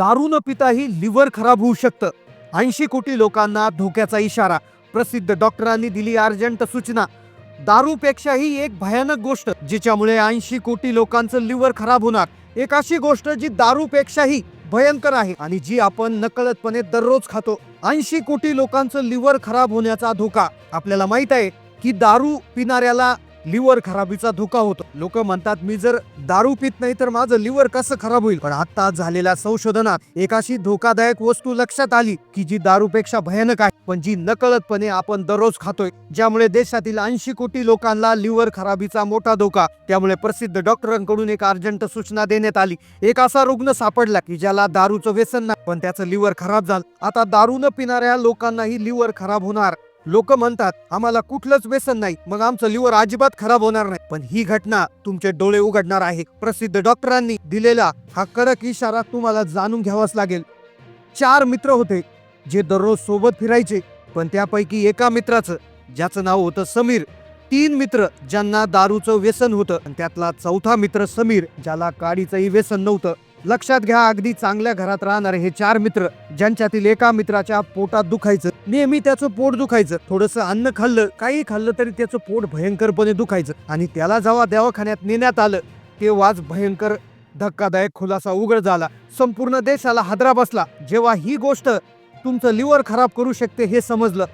दारू न पिताही लिव्हर खराब होऊ शकतं. ऐंशी कोटी लोकांना धोक्याचा इशारा प्रसिद्ध डॉक्टरांनी दिली अर्जंट सूचना. दारूपेक्षाही एक भयानक गोष्ट जिच्यामुळे ऐंशी कोटी लोकांचं लिव्हर खराब होणार. एक अशी गोष्ट जी दारूपेक्षाही भयंकर आहे आणि जी आपण नकळतपणे दररोज खातो. ऐंशी कोटी लोकांचं लिव्हर खराब होण्याचा धोका आपल्याला माहीत आहे की दारू पिणाऱ्याला लिव्हर खराबीचा धोका होतो. लोक म्हणतात मी जर दारू पित नाही तर माझं लिव्हर कसं खराब होईल? पण आता झालेल्या संशोधनात एक अशी धोकादायक वस्तू लक्षात आली की जी दारूपेक्षा भयानक आहे. पण जी नकळतपणे आपण दररोज खातोय ज्यामुळे देशातील ऐंशी कोटी लोकांना लिव्हर खराबीचा मोठा धोका त्यामुळे प्रसिद्ध डॉक्टरांकडून एक अर्जंट सूचना देण्यात आली. एक असा रुग्ण सापडला की ज्याला दारूचं व्यसन नाही पण त्याचं लिव्हर खराब झालं. आता दारू न पिणाऱ्या लोकांनाही लिव्हर खराब होणार. लोक म्हणतात आम्हाला कुठलंच व्यसन नाही मग आमचं लिव्हर अजिबात खराब होणार नाही. पण ही घटना तुमचे डोळे उघडणार आहे. प्रसिद्ध डॉक्टरांनी दिलेला हा कडक इशारा तुम्हाला जाणून घ्यावाच लागेल. चार मित्र होते जे दररोज सोबत फिरायचे पण त्यापैकी एका मित्राचं ज्याचं नाव होतं समीर तीन मित्र ज्यांना दारूचं व्यसन होतं आणि त्यातला चौथा मित्र समीर ज्याला काडीचंही व्यसन नव्हतं. लक्षात घ्या अगदी चांगल्या घरात राहणारे हे चार मित्र ज्यांच्यातील एका मित्राच्या पोटात दुखायचं नेहमी त्याचं पोट दुखायचं थोडस अन्न खाल्लं काही खाल्लं तरी त्याचं पोट भयंकरपणे दुखायचं आणि त्याला जेव्हा दवाखान्यात नेण्यात आलं तेव्हाच भयंकर धक्कादायक खुलासा उघड झाला. संपूर्ण देशाला हादरा बसला. जेव्हा ही गोष्ट तुमचं लिव्हर खराब करू शकते हे समजलं.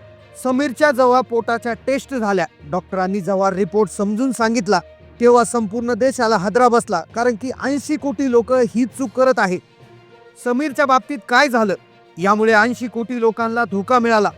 समीरच्या जेव्हा पोटाच्या टेस्ट झाल्या डॉक्टरांनी जेव्हा रिपोर्ट समजून सांगितला तेव्हा संपूर्ण देशाला हादरा बसला कारण की ऐंशी कोटी लोक ही चूक करत आहे समीरच्या बाबतीत काय झालं? यामुळे ऐंशी कोटी लोकांना धोका मिळाला.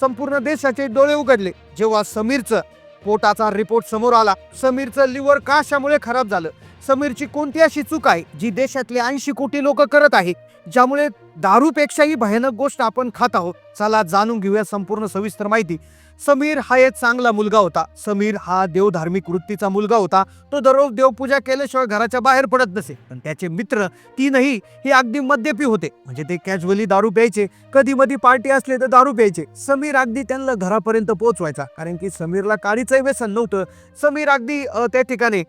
संपूर्ण देशाचे डोळे उघडले. जेव्हा समीरचं पोटाचा रिपोर्ट समोर आला समीरचं लिव्हर कशामुळे खराब झालं. समीरची कोणती अशी चूक आहे जी देशातले ऐंशी कोटी लोक करत आहे? ज्यामुळे दारूपेक्षाही भयानक गोष्ट आपण खात आहोत. चला जाणून घेऊया संपूर्ण सविस्तर माहिती. समीर हा एक चांगला मुलगा होता. समीर हा देवधार्मिक वृत्तीचा मुलगा होता. तो दररोज देवपूजा केल्याशिवाय घराच्या बाहेर पडत नसे. पण त्याचे मित्र तीनही हे अगदी मद्यपी होते. म्हणजे ते कॅज्युअली दारू प्यायचे. कधी मधी पार्टी असले तर दारू प्यायचे. समीर अगदी त्यांना घरापर्यंत पोहोचवायचा. कारण की समीरला काडीचं व्यसन नव्हतं. समीर अगदी त्या ठिकाणी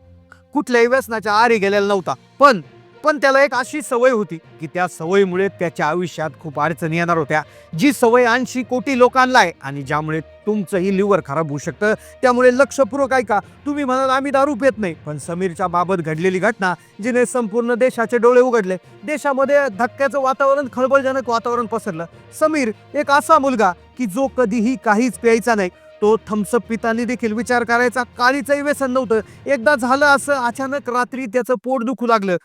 कुठल्याही व्यसनाच्या आरी गेलेला नव्हता. पण पण त्याला एक अशी सवय होती की त्या सवयीमुळे त्याच्या आयुष्यात खूप अडचणी येणार होत्या. जी सवय ऐंशी कोटी लोकांना आहे आणि ज्यामुळे तुमचंही लिव्हर खराब होऊ शकतं. त्यामुळे लक्षपूर्वक ऐका तुम्ही म्हणाल आम्ही दारू पेत नाही पण समीरच्या बाबत घडलेली घटना जिने संपूर्ण देशाचे डोळे उघडले. देशामध्ये धक्क्याचं वातावरण खळबळजनक वातावरण पसरलं. समीर एक असा मुलगा की जो कधीही काहीच प्यायचा नाही. तो थम्सअप पितानी देखील विचार करायचा. काळीचंही व्यसन नव्हतं. एकदा झालं असं अचानक रात्री त्याचं पोट दुखू लागलं.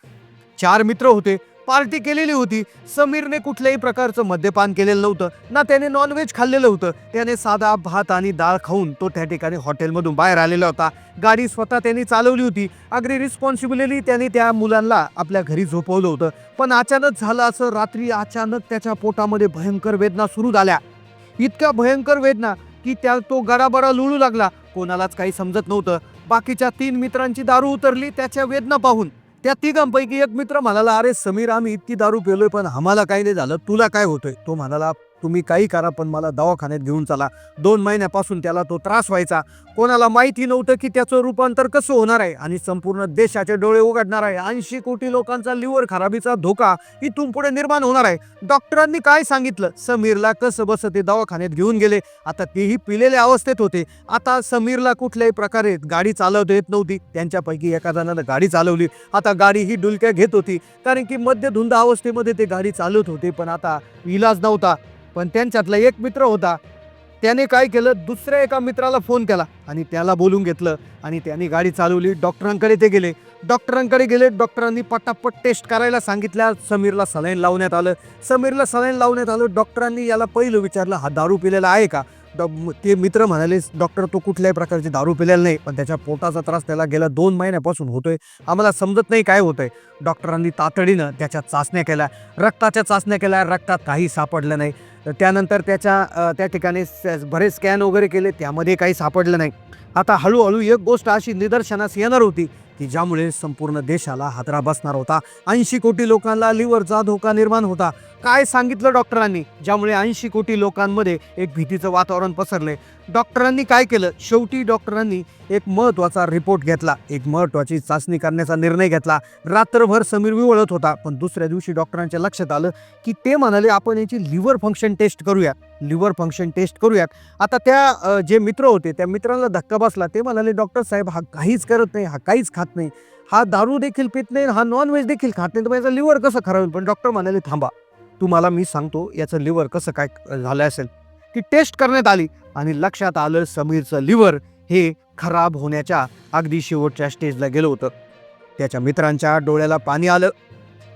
चार मित्र होते. पार्टी केलेली होती. समीरने कुठल्याही प्रकारचं मद्यपान केलेलं नव्हतं. ना त्याने नॉनव्हेज खाल्लेलं होतं. त्याने साधा भात आणि डाळ खाऊन तो त्या ठिकाणी हॉटेलमधून बाहेर आलेला होता. गाडी स्वतः त्यांनी चालवली होती. अगदी रिस्पॉन्सिबिलिटी त्याने त्या मुलांना आपल्या घरी झोपवलं होतं. पण अचानक झालं असं रात्री अचानक त्याच्या पोटामध्ये भयंकर वेदना सुरू झाल्या. इतक्या भयंकर वेदना. की त्या तो गराबरा लुळू लागला. कोणालाच काही समजत नव्हतं. बाकीच्या तीन मित्रांची दारू उतरली त्याच्या वेदना पाहून. त्या तिघांपैकी एक मित्र म्हणाला अरे समीर आम्ही इतकी दारू पेलोय पण आम्हाला काही नाही झालं. तुला काय होतंय? तो म्हणाला तुम्ही काही करा पण मला दवाखान्यात घेऊन चला. दोन महिन्यापासून त्याला तो त्रास व्हायचा. कोणाला माहिती नव्हतं की त्याचं रूपांतर कसं होणार आहे आणि संपूर्ण देशाचे डोळे उघडणार आहे. ऐंशी कोटी लोकांचा लिव्हर खराबीचा धोका इथून पुढे निर्माण होणार आहे. डॉक्टरांनी काय सांगितलं? समीरला कसं बसं ते दवाखान्यात घेऊन गेले. आता तेही पिलेल्या अवस्थेत होते. आता समीरला कुठल्याही प्रकारे गाडी चालवता येत नव्हती. त्यांच्यापैकी एका जणानं गाडी चालवली. आता गाडी ही डुलक्या घेत होती. कारण की मध्यधुंद अवस्थेमध्ये ते गाडी चालवत होते पण आता इलाज नव्हता. पण त्यांच्यातला एक मित्र होता. त्याने काय केलं? दुसऱ्या एका मित्राला फोन केला आणि त्याला बोलून घेतलं आणि त्यांनी गाडी चालवली. डॉक्टरांकडे ते गेले. डॉक्टरांकडे गेले. डॉक्टरांनी पटापट टेस्ट करायला सांगितल्या. समीरला सलाईन लावण्यात आलं. समीरला सलाईन लावण्यात आलं. डॉक्टरांनी याला पहिलं विचारलं हा दारू पिलेला आहे का? डॉ ते मित्र म्हणाले डॉक्टर तो कुठल्याही प्रकारची दारू पिलेला नाही पण त्याच्या पोटाचा त्रास त्याला गेल्या दोन महिन्यापासून होतोय. आम्हाला समजत नाही काय होतंय. डॉक्टरांनी तातडीनं त्याच्या चाचण्या केल्या. रक्ताच्या चाचण्या केल्या. रक्तात काही सापडलं नाही. तर त्यानंतर त्याच्या त्या ठिकाणी बरेच स्कॅन वगैरे केले. त्यामध्ये काही सापडलं नाही. आता हळूहळू एक गोष्ट अशी निदर्शनास येणार होती की ज्यामुळे संपूर्ण देशाला हादरा बसणार होता. ऐंशी कोटी लोकांना लिव्हरचा धोका निर्माण होता. काय सांगितलं डॉक्टरांनी? ज्यामुळे ऐंशी कोटी लोकांमध्ये एक भीतीचं वातावरण पसरले. डॉक्टरांनी काय केलं? शेवटी डॉक्टरांनी एक महत्त्वाचा रिपोर्ट घेतला. एक महत्त्वाची चाचणी करण्याचा निर्णय घेतला. रात्रभर समीर विवळत होता. पण दुसऱ्या दिवशी डॉक्टरांच्या लक्षात आलं की ते म्हणाले आपण याची लिव्हर फंक्शन टेस्ट करूयात. लिव्हर फंक्शन टेस्ट करूयात. आता त्या जे मित्र होते त्या मित्रांना धक्का बसला. ते म्हणाले डॉक्टर साहेब हा काहीच करत नाही हा काहीच खात नाही. हा दारू देखील पित नाही हा नॉनव्हेज देखील खात नाही तर मग याचं लिव्हर कसं खराब होईल? पण डॉक्टर म्हणाले थांबा. तुम्हाला मी सांगतो याचं लिव्हर कसं काय झालं असेल. ती टेस्ट करण्यात आली आणि लक्षात आलं समीरचं लिव्हर हे खराब होण्याच्या अगदी शेवटच्या स्टेजला गेलं होतं. त्याच्या मित्रांच्या डोळ्याला पाणी आलं.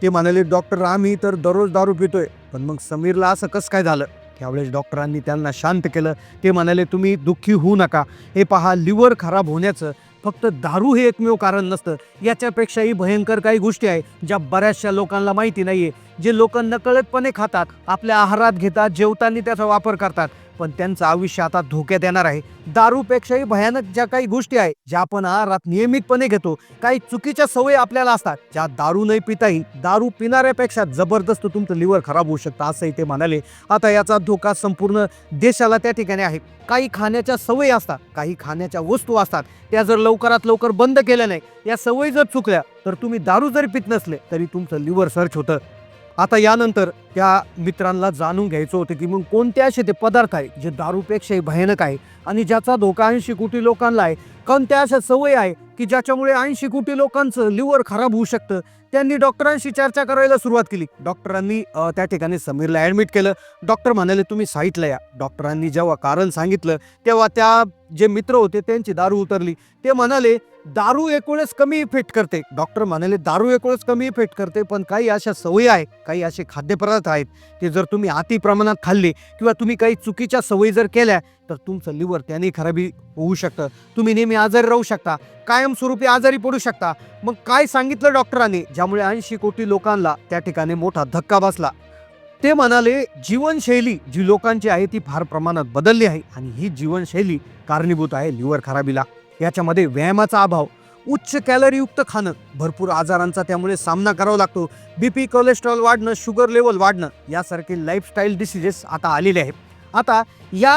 ते म्हणाले डॉक्टर आम्ही तर दररोज दारू पितोय पण मग समीरला असं कसं काय झालं? त्यावेळेस डॉक्टरांनी त्यांना शांत केलं. ते म्हणाले तुम्ही दुःखी होऊ नका. हे पहा लिव्हर खराब होण्याचं फक्त दारू हे एकमेव कारण नसतं. याच्यापेक्षाही भयंकर काही गोष्टी आहे ज्या बऱ्याचशा लोकांना माहिती नाही आहे जे लोक नकळतपणे खातात आपल्या आहारात घेतात जेवताना त्याचा वापर करतात. पण त्यांचं आयुष्य आता धोक्यात येणार आहे. दारूपेक्षाही भयानक ज्या काही गोष्टी आहेत ज्या आपण आहारात नियमितपणे घेतो काही चुकीच्या सवयी आपल्याला असतात ज्या दारू नाही पिताही दारू पिणाऱ्यापेक्षा जबरदस्त तुमचं लिव्हर खराब होऊ शकतं असंही ते म्हणाले. आता याचा धोका संपूर्ण देशाला त्या ठिकाणी आहे. काही खाण्याच्या सवयी असतात काही खाण्याच्या वस्तू असतात त्या जर लवकरात लवकर बंद केल्या नाही या सवयी जर चुकल्या तर तुम्ही दारू जरी पित नसले तरी तुमचं लिव्हर सर्च होतं. आता यानंतर त्या मित्रांना जाणून घ्यायचं होतं की मग कोणते असे ते पदार्थ आहे जे दारूपेक्षाही भयानक आहे आणि ज्याचा धोका ऐंशी कोटी लोकांना आहे. कोणत्या अशा सवय आहे की ज्याच्यामुळे ऐंशी कोटी लोकांचं लिव्हर खराब होऊ शकतं. त्यांनी डॉक्टरांशी चर्चा करायला सुरुवात केली. डॉक्टरांनी त्या ठिकाणी समीरला ॲडमिट केलं. डॉक्टर म्हणाले तुम्ही साईटला या. डॉक्टरांनी जेव्हा कारण सांगितलं तेव्हा त्या जे मित्र होते त्यांची दारू उतरली. ते म्हणाले दारू एकवेळेस कमी इफेक्ट करते. डॉक्टर म्हणाले दारू एकवेळेस कमी इफेक्ट करते पण काही अशा सवयी आहेत काही असे खाद्यपदार्थ आहेत ते जर तुम्ही अति प्रमाणात खाल्ले किंवा तुम्ही काही चुकीच्या सवयी जर केल्या तर तुमचं लिव्हर त्याने खराबी होऊ शकतं. तुम्ही नेहमी आजारी राहू शकता कायमस्वरूपी आजारी पडू शकता. मग काय सांगितलं डॉक्टरांनी ज्यामुळे ऐंशी कोटी लोकांना त्या ठिकाणी मोठा धक्का बसला? ते म्हणाले जीवनशैली जी लोकांची आहे ती फार प्रमाणात बदलली आहे आणि ही जीवनशैली कारणीभूत आहे लिव्हर खराबीला. याच्यामध्ये व्यायामाचा अभाव उच्च कॅलरीयुक्त खाणं भरपूर आजारांचा त्यामुळे सामना करावा लागतो बी पी कोलेस्ट्रॉल वाढणं शुगर लेवल वाढणं यासारखे लाईफस्टाईल डिसिजेस आता आलेले आहेत. आता या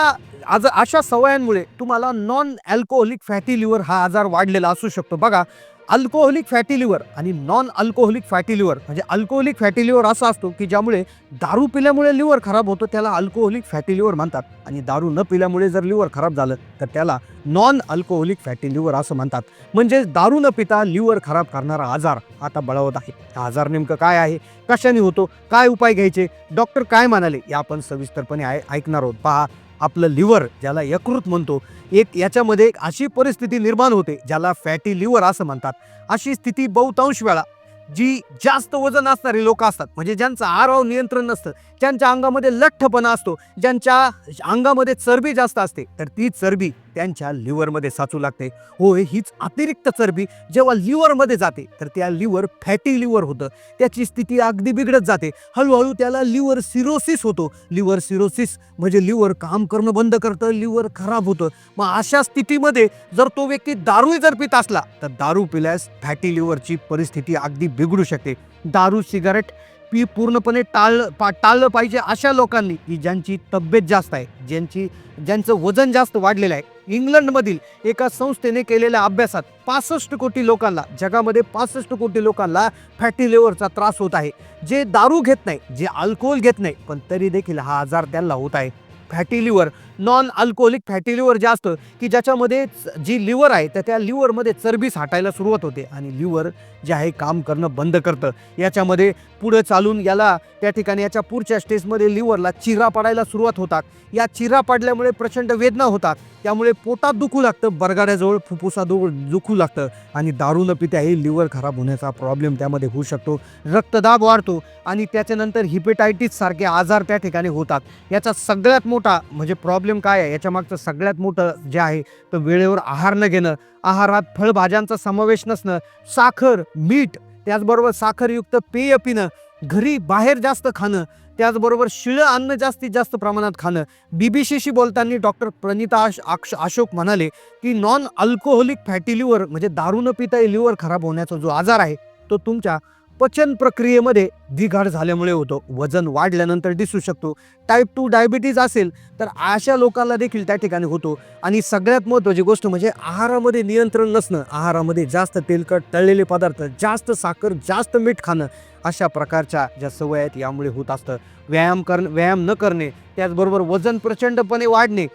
आज अशा सवयांमुळे तुम्हाला नॉन अल्कोहोलिक फॅटी लिव्हर हा आजार वाढलेला असू शकतो. बघा अल्कोहोलिक फॅटी लिव्हर आणि नॉन अल्कोहोलिक फॅटी लिव्हर म्हणजे अल्कोहोलिक फॅटी लिव्हर असा असतो की ज्यामुळे दारू पिल्यामुळे लिव्हर खराब होतं त्याला अल्कोहोलिक फॅटी लिव्हर म्हणतात. आणि दारू न पिल्यामुळे जर लिव्हर खराब झालं तर त्याला नॉन अल्कोहोलिक फॅटी लिव्हर असं म्हणतात. म्हणजे दारू न पिता लिव्हर खराब करणारा आजार आता बळावत आहे. हा आजार नेमकं काय आहे? कशाने होतो? काय उपाय घ्यायचे? डॉक्टर काय म्हणाले? या आपण सविस्तरपणे ऐकणार आहोत. पहा आपलं लिव्हर ज्याला यकृत म्हणतो एक याच्यामध्ये एक अशी परिस्थिती निर्माण होते ज्याला फॅटी लिव्हर असं म्हणतात. अशी स्थिती बहुतांश वेळा जी जास्त वजन असणारी लोक असतात. म्हणजे ज्यांचं आराव नियंत्रण नसतं ज्यांच्या अंगामध्ये लठ्ठपणा असतो ज्यांच्या अंगामध्ये चरबी जास्त असते तर ती चरबी त्यांच्या लिव्हरमध्ये साचू लागते. होय हीच अतिरिक्त चरबी जेव्हा लिव्हरमध्ये जाते तर त्या लिव्हर फॅटी लिव्हर होतं. त्याची स्थिती अगदी बिघडत जाते. हळूहळू त्याला लिव्हर सिरोसिस होतो. लिव्हर सिरोसिस म्हणजे लिव्हर काम करणं बंद करतं लिव्हर खराब होतं. मग अशा स्थितीमध्ये जर तो व्यक्ती दारू जर पित असला तर दारू पिल्यास फॅटी लिव्हरची परिस्थिती अगदी बिघडू शकते. दारू सिगारेट पी पूर्णपणे टाळ पा टाळलं पाहिजे अशा लोकांनी की ज्यांची तब्येत जास्त आहे ज्यांची ज्यांचं वजन जास्त वाढलेलं आहे. इंग्लंडमधील एका संस्थेने केलेल्या अभ्यासात पासष्ट कोटी लोकांना जगामध्ये पासष्ट कोटी लोकांना फॅटी लिव्हरचा त्रास होत आहे. जे दारू घेत नाही जे अल्कोहोल घेत नाही पण तरी देखील हा आजार त्यांना होत आहे. Fatty liver non alcoholic fatty liver जे असतं की ज्याच्यामध्ये जी लिव्हर आहे तर त्या लिव्हरमध्ये चरबी साठायला सुरुवात होते. आणि लिव्हर जे आहे काम करणं बंद करतं. याच्यामध्ये पुढं चालून याला त्या ठिकाणी याच्या पुढच्या स्टेजमध्ये लिव्हरला चिरा पडायला सुरुवात होतात. या चिरा पडल्यामुळे प्रचंड वेदना होतात. त्यामुळे पोटात दुखू लागतं बरगाड्याजवळ फुफ्फुसाजवळ दुखू लागतं. आणि दारू न पित्याही लिव्हर खराब होण्याचा प्रॉब्लेम त्यामध्ये होऊ शकतो. रक्तदाब वाढतो आणि त्याच्यानंतर हिपेटायटिस सारखे आजार त्या ठिकाणी होतात. याचा सगळ्यात मोठा म्हणजे प्रॉब्लेम काय आहे? याच्या मागचं सगळ्यात मोठं जे आहे तर वेळेवर आहार न घेणं आहारात फळभाज्यांचा समावेश नसणं साखर मीठ त्याचबरोबर साखरयुक्त पेय पिणं घरी बाहेर जास्त खाणं त्याचबरोबर शिळं अन्न जास्तीत जास्त प्रमाणात खाणं. बीबीसीशी बोलताना डॉक्टर प्रणिता आश आक्ष- अशोक म्हणाले की नॉन अल्कोहोलिक फॅटी लिव्हर म्हणजे दारू न पिता लिव्हर खराब होण्याचा जो आजार आहे तो तुमच्या पचन प्रक्रियेमध्ये बिघाड झाल्यामुळे होतो. वजन वाढल्यानंतर दिसू शकतो. टाईप टू डायबिटीज असेल तर अशा लोकांना देखील त्या ठिकाणी होतो. आणि सगळ्यात महत्त्वाची गोष्ट म्हणजे आहारामध्ये नियंत्रण नसणं. आहारामध्ये जास्त तेलकट तळलेले पदार्थ जास्त साखर जास्त मीठ खाणं अशा प्रकारच्या ज्या सवय आहेत यामुळे होत असतं. व्यायाम कर व्यायाम न करणे त्याचबरोबर वजन प्रचंडपणे वाढणे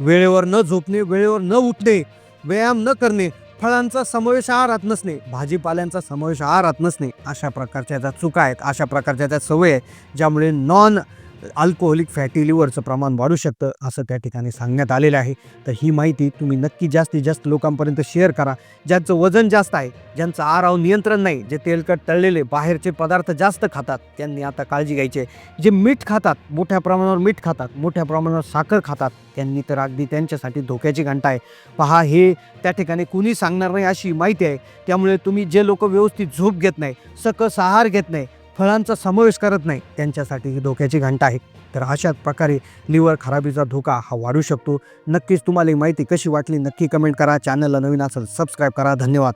वेळेवर न झोपणे वेळेवर न उठणे व्यायाम न करणे फळांचा समावेश आहारात नसणे भाजीपाल्यांचा समावेश आहारात नसणे अशा प्रकारच्या ज्या चुका आहेत अशा प्रकारच्या त्या सवय आहेत ज्यामुळे नॉन अल्कोहोलिक फॅटी लिव्हरचं प्रमाण वाढू शकतं असं त्या ठिकाणी सांगण्यात आलेलं आहे. तर ही माहिती तुम्ही नक्की जास्तीत जास्त लोकांपर्यंत शेअर करा. ज्यांचं वजन जास्त आहे ज्यांचं आहारावर नियंत्रण नाही जे तेलकट तळलेले बाहेरचे पदार्थ जास्त खातात त्यांनी आता काळजी घ्यायची आहे. जे मीठ खातात मोठ्या प्रमाणावर मीठ खातात मोठ्या प्रमाणावर साखर खातात त्यांनी तर अगदी त्यांच्यासाठी धोक्याची घंटा आहे. पहा हे त्या ठिकाणी कुणी सांगणार नाही अशी माहिती आहे. त्यामुळे तुम्ही जे लोक व्यवस्थित झोप घेत नाही सकस आहार घेत नाही फळांचा समावेश करत नाही. त्यांच्यासाठी ही धोक्याची घंटा आहे. तर अशाच प्रकारे लिव्हर खराबीचा धोका हा वाढू शकतो. नक्कीच तुम्हाला ही माहिती कशी वाटली नक्की कमेंट करा. चॅनलला नवीन असेल सबस्क्राईब करा. धन्यवाद.